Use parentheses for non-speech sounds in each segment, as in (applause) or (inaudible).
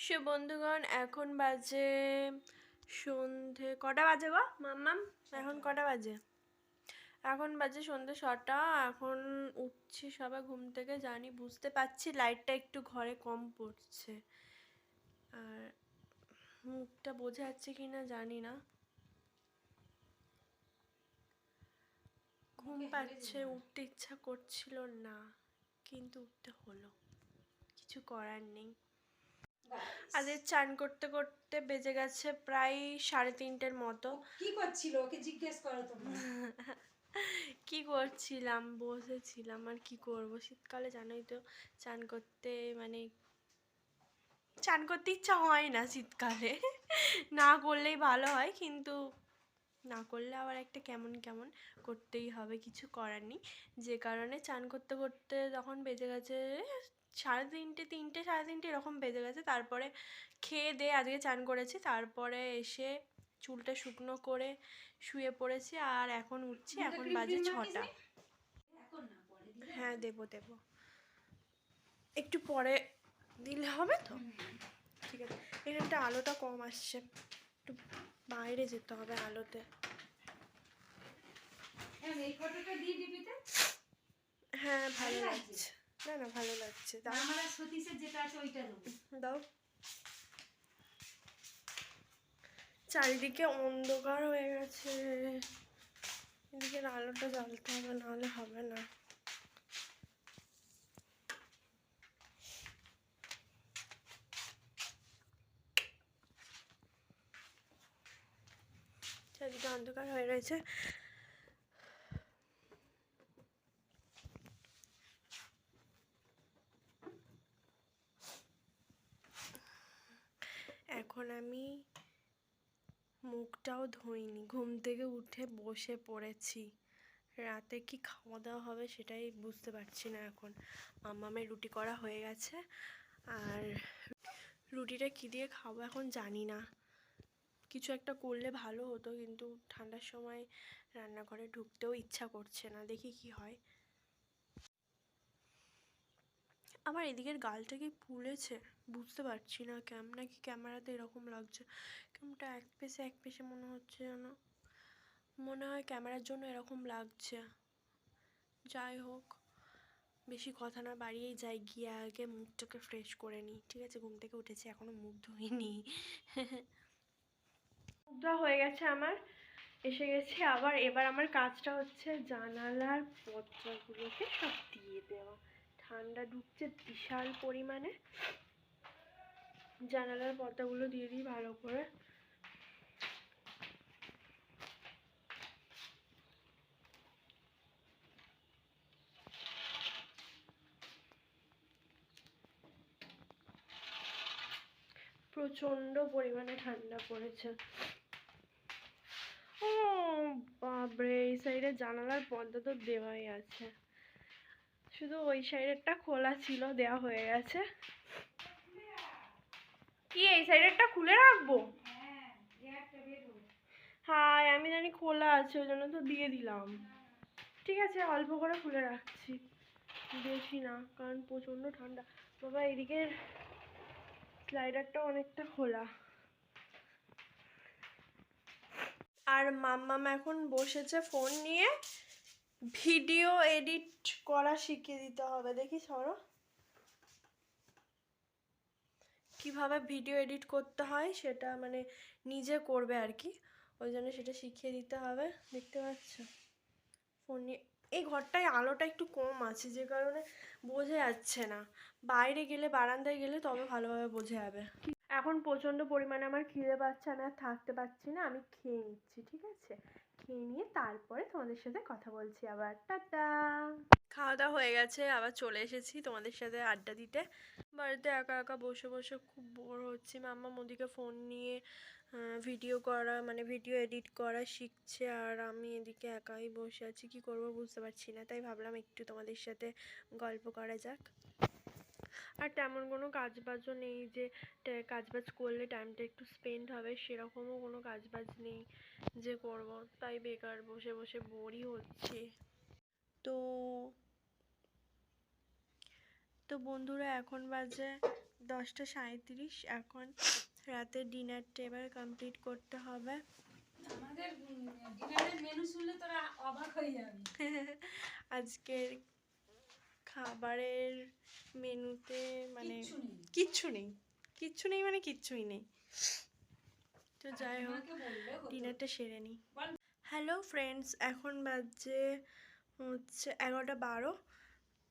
সে বন্ধুগণ এখন বাজে সন্ধে কটা বাজে গো মাম্মাম? এখন কটা বাজে? এখন বাজে সন্ধে ছটা এখন উঠছি সবাই ঘুম থেকে জানি বুঝতে পারছি লাইটটা একটু ঘরে কম পড়ছে। আর মুখটা বোঝা যাচ্ছে কি না জানি না। ঘুম পাচ্ছে উঠতে ইচ্ছা করছিল না কিন্তু উঠতে হলো। কিছু করার নেই। আজ চান করতে করতে বেজে গেছে প্রায় সাড়ে তিনটের মতো। কি করছিল? ওকে জিজ্ঞেস করো তোমরা। (laughs) কি করছিলাম? বসেছিলাম। আর কি করব? শীতকালে জানোই তো চান করতে মানে চান করতে ইচ্ছা হয় না শীতকালে। (laughs) না করলেই ভালো হয় কিন্তু না করলে আবার একটা কেমন কেমন করতেই হবে। কিছু করার নেই। যে কারণে চান করতে করতে যখন বেজে গেছে সাড়ে তিনটে তিনটে সাড়ে তিনটে এরকম বেজে গেছে। তারপরে খেয়ে দিয়ে আজকে চান করেছি। তারপরে এসে চুলটা শুকনো করে শুয়ে পড়েছি আর এখন উঠছি। এখন বাজে ছটা। হ্যাঁ দেবো দেবো। একটু পরে দিলে হবে তো? ঠিক আছে। এখানটা আলোটা কম আসছে। একটু বাইরে যেতে হবে আলোতে। হ্যাঁ হ্যাঁ ভালো ভালো লাগছে? না না ভালো লাগছে। দাও। আমার সতীশের যেটা আছে ওইটা দাও। চারিদিকে অন্ধকার হয়ে গেছে। এদিকের আলোটা জ্বালতে হবে নাহলে হবে না। চারিদিকে অন্ধকার হয়ে রয়েছে। এখন আমি মুখটাও ধুইনি। ঘুম থেকে উঠে বসে পড়েছি। রাতে কি খাওয়া দাওয়া হবে সেটাই বুঝতে পারছি না এখন। মামামের রুটি করা হয়ে গেছে। আর রুটিটা কী দিয়ে খাব এখন জানি না। কিছু একটা করলে ভালো হতো, কিন্তু ঠান্ডার সময় রান্নাঘরে ঢুকতেও ইচ্ছা করছে না। দেখি কি হয়। আমার এদিকের গালটা কি ফুলেছে বুঝতে পারছি না কেমন নাকি ক্যামেরাতে এরকম লাগছে। কেমনটা এক পেশে এক পেশে মনে হচ্ছে যেন, মনে হয় ক্যামেরার জন্য এরকম লাগছে। যাই হোক, বেশি কথা না বাড়িয়েই যাই, গিয়ে আগে মুখটাকে ফ্রেশ করে নিই। ঠিক আছে, ঘুম থেকে উঠেছি, এখনও মুখ ধুইনি। মুখ হয়ে গেছে আমার, এসে গেছি আবার। এবার আমার কাজটা হচ্ছে জানালার পর্দাগুলোকে সব দিয়ে দেওয়া। ঠান্ডা ঢুকছে বিশাল পরিমাণে। জানালার পর্দাগুলো দিয়ে দিই ভালো করে। প্রচণ্ড পরিমাণে ঠান্ডা পড়েছে। ও বাবরে এই সাইডে জানালার পর্দা তো দেওয়াই আছে। শুধু ওই সাইডেরটা খোলা ছিল দেওয়া হয়ে গেছে। কি, এই সাইডেরটা খুলে রাখব? হ্যাঁ আমি জানি খোলা আছে, ওই জন্য তো দিয়ে দিলাম। ঠিক আছে, অল্প করে খুলে রাখছি। বেশি না, কারণ প্রচণ্ড ঠান্ডা। বাবা, এদিকের স্লাইডারটা অনেকটা খোলা। আর মাম্মাম এখন বসেছে ফোন নিয়ে। ভিডিও এডিট করা শিখিয়ে দিতে হবে। দেখি সরো। কীভাবে ভিডিও এডিট করতে হয় সেটা মানে নিজে করবে আর কি। ওই জন্য সেটা শিখিয়ে দিতে হবে। দেখতে পাচ্ছ? ফোন নিয়ে এই ঘরটায় আলোটা একটু কম আছে, যে কারণে বোঝা যাচ্ছে না। বাইরে গেলে, বারান্দায় গেলে তবে ভালোভাবে বোঝা যাবে। এখন প্রচণ্ড পরিমাণে আমার খিদে পাচ্ছে, আমি আর থাকতে পারছি না, আমি খেয়ে নিচ্ছি, ঠিক আছে? খেয়ে নিয়ে তারপরে তোমাদের সাথে কথা বলছি আবার। টাটা! খাওয়া দাওয়া হয়ে গেছে, আবার চলে এসেছি তোমাদের সাথে আড্ডা দিতে। বাড়িতে একা একা বসে বসে খুব বোর হচ্ছি। মাম্মা মোদিকে ফোন নিয়ে ভিডিও করা মানে ভিডিও এডিট করা শিখছে আর আমি এদিকে একাই বসে আছি। কি করব বুঝতে পারছি না, তাই ভাবলাম একটু তোমাদের সাথে গল্প করা যাক। আর তেমন কোনো কাজবাজও নেই যে টে- কাজবাজ করলে টাইমটা একটু স্পেন্ড হবে সেরকমও কোনো কাজবাজ নেই যে করব। তাই বেকার বসে বসে বোরই হচ্ছে। তো তো বন্ধুরা এখন বাজে দশটা সাঁত্রিশ এখন রাতের ডিনারটা এবার কমপ্লিট করতে হবে। আমাদের ডিনারের মেনু শুনলে তোরা অবাক হয়ে যাবি। (laughs) আজকের খাবারের মেনুতে মানে কিচ্ছু নেই। কিচ্ছু নেই। মানে কিচ্ছুই নেই। তো যাই হোক ডিনারটা সেরে নিই হ্যালো ফ্রেন্ডস এখন বাজে হচ্ছে এগারোটা বারো।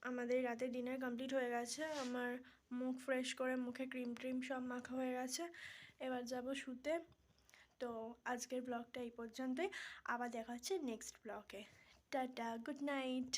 আমাদের রাতে ডিনার কমপ্লিট হয়ে গেছে। আমার মুখ ফ্রেশ করে মুখে ক্রিম ট্রিম সব মাখা হয়ে গেছে। এবার যাব শুতে। তো আজকের ব্লগটা এই পর্যন্তই। আবার দেখা হচ্ছে নেক্সট ব্লগে। Tata good night.